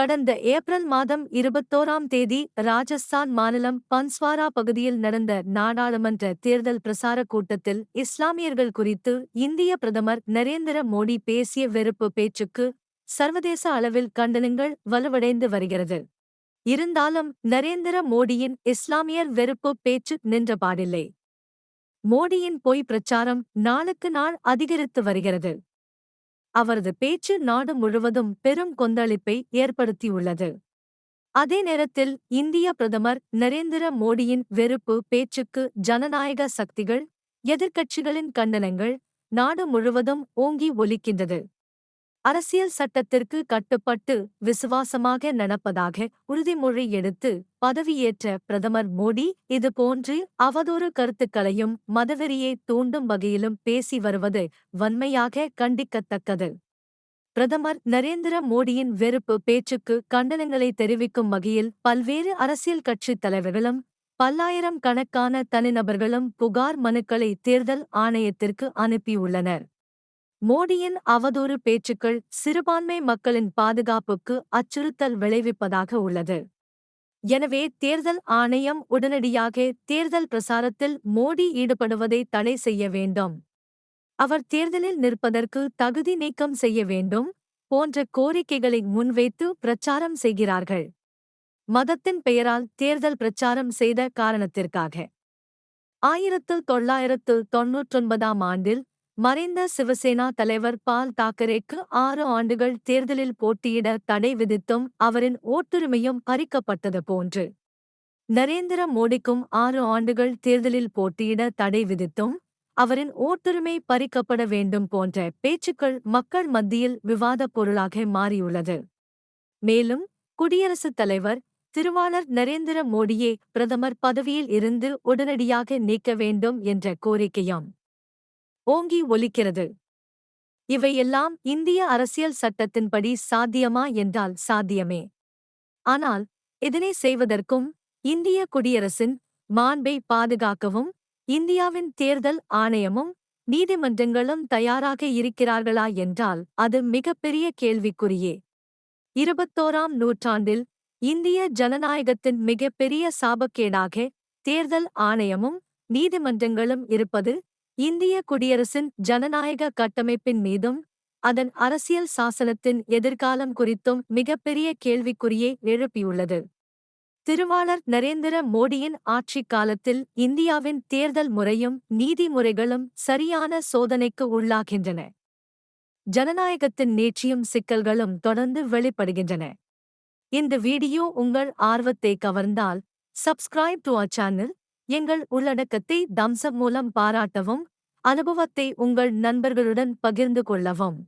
கடந்த ஏப்ரல் மாதம் இருபத்தோராம் தேதி ராஜஸ்தான் மாநிலம் பன்ஸ்வாரா பகுதியில் நடந்த நாடாளுமன்ற தேர்தல் பிரசாரக் கூட்டத்தில் இஸ்லாமியர்கள் குறித்து இந்திய பிரதமர் நரேந்திர மோடி பேசிய வெறுப்பு பேச்சுக்கு சர்வதேச அளவில் கண்டனங்கள் வலுவடைந்து வருகிறது. இருந்தாலும் நரேந்திர மோடியின் இஸ்லாமியர் வெறுப்பு பேச்சு நின்றபாடில்லை. மோடியின் பொய் பிரச்சாரம் நாளுக்கு நாள் அதிகரித்து வருகிறது. அவரது பேச்சு நாடு முழுவதும் பெரும் கொந்தளிப்பை ஏற்படுத்தியுள்ளது. அதே நேரத்தில் இந்திய பிரதமர் நரேந்திர மோடியின் வெறுப்பு பேச்சுக்கு ஜனநாயக சக்திகள் எதிர்க்கட்சிகளின் கண்டனங்கள் நாடு முழுவதும் ஓங்கி ஒலிக்கின்றது. அரசியல் சட்டத்திற்கு கட்டுப்பட்டு விசுவாசமாக நடப்பதாக உறுதிமொழி எடுத்து பதவியேற்ற பிரதமர் மோடி இதுபோன்று அவதூறு கருத்துக்களையும் மதவெறியை தூண்டும் வகையிலும் பேசி வருவது வன்மையாக கண்டிக்கத்தக்கது. பிரதமர் நரேந்திர மோடியின் வெறுப்பு பேச்சுக்கு கண்டனங்களை தெரிவிக்கும் வகையில் பல்வேறு அரசியல் கட்சித் தலைவர்களும் பல்லாயிரம் கணக்கான தனிநபர்களும் புகார் மனுக்களை தேர்தல் ஆணையத்திற்கு அனுப்பியுள்ளனர். மோடியின் அவதூறு பேச்சுக்கள் சிறுபான்மை மக்களின் பாதுகாப்புக்கு அச்சுறுத்தல் விளைவிப்பதாக உள்ளது. எனவே தேர்தல் ஆணையம் உடனடியாக தேர்தல் பிரசாரத்தில் மோடி ஈடுபடுவதை தடை செய்ய வேண்டும். அவர் தேர்தலில் நிற்பதற்கு தகுதி நீக்கம் செய்ய வேண்டும் போன்ற கோரிக்கைகளை முன்வைத்து பிரச்சாரம் செய்கிறார்கள். மதத்தின் பெயரால் தேர்தல் பிரச்சாரம் செய்த காரணத்திற்காக. ஆயிரத்து தொள்ளாயிரத்து தொன்னூற்றொன்பதாம் ஆண்டில் மறைந்த சிவசேனா தலைவர் பால் தாக்கரேக்கு ஆறு ஆண்டுகள் தேர்தலில் போட்டியிட தடை விதித்தும் அவரின் ஓட்டுரிமையும் பறிக்கப்பட்டது போன்று. நரேந்திர மோடிக்கும் ஆறு ஆண்டுகள் தேர்தலில் போட்டியிட தடை விதித்தும் அவரின் ஓட்டுரிமை பறிக்கப்பட வேண்டும் போன்ற பேச்சுக்கள் மக்கள் மத்தியில் விவாதப் பொருளாக மாறியுள்ளது. மேலும் குடியரசுத் தலைவர் திருவாளர் நரேந்திர மோடியே பிரதமர் பதவியில் இருந்து உடனடியாக நீக்க வேண்டும் என்ற கோரிக்கையாம். ஓங்கி ஒலிக்கிறது. இவையெல்லாம் இந்திய அரசியல் சட்டத்தின்படி சாத்தியமா என்றால் சாத்தியமே. ஆனால் இதனை செய்வதற்கும் இந்திய குடியரசின் மாண்பை பாதுகாக்கவும் இந்தியாவின் தேர்தல் ஆணையமும் நீதிமன்றங்களும் தயாராக இருக்கிறார்களா என்றால் அது மிகப்பெரிய கேள்விக்குறியே. இருபத்தோராம் நூற்றாண்டில் இந்திய ஜனநாயகத்தின் மிகப்பெரிய சாபக்கேடாக தேர்தல் ஆணையமும் நீதிமன்றங்களும் இருப்பது இந்திய குடியரசின் ஜனநாயக கட்டமைப்பின் மீதும் அதன் அரசியல் சாசனத்தின் எதிர்காலம் குறித்தும் மிகப்பெரிய கேள்விக்குறியை எழுப்பியுள்ளது. திருவாளர் நரேந்திர மோடியின் ஆட்சிக் காலத்தில் இந்தியாவின் தேர்தல் முறையும் நீதிமுறைகளும் சரியான சோதனைக்கு உள்ளாகின்றன. ஜனநாயகத்தின் நீட்சியும் சிக்கல்களும் தொடர்ந்து வெளிப்படுகின்றன. இந்த வீடியோ உங்கள் ஆர்வத்தை கவர்ந்தால் சப்ஸ்கிரைப் டு அ சேனல் எங்கள் உள்ளடக்கத்தை தம்சம் மூலம் பாராட்டவும் அனுபவத்தை உங்கள் நண்பர்களுடன் பகிர்ந்து கொள்ளவும்.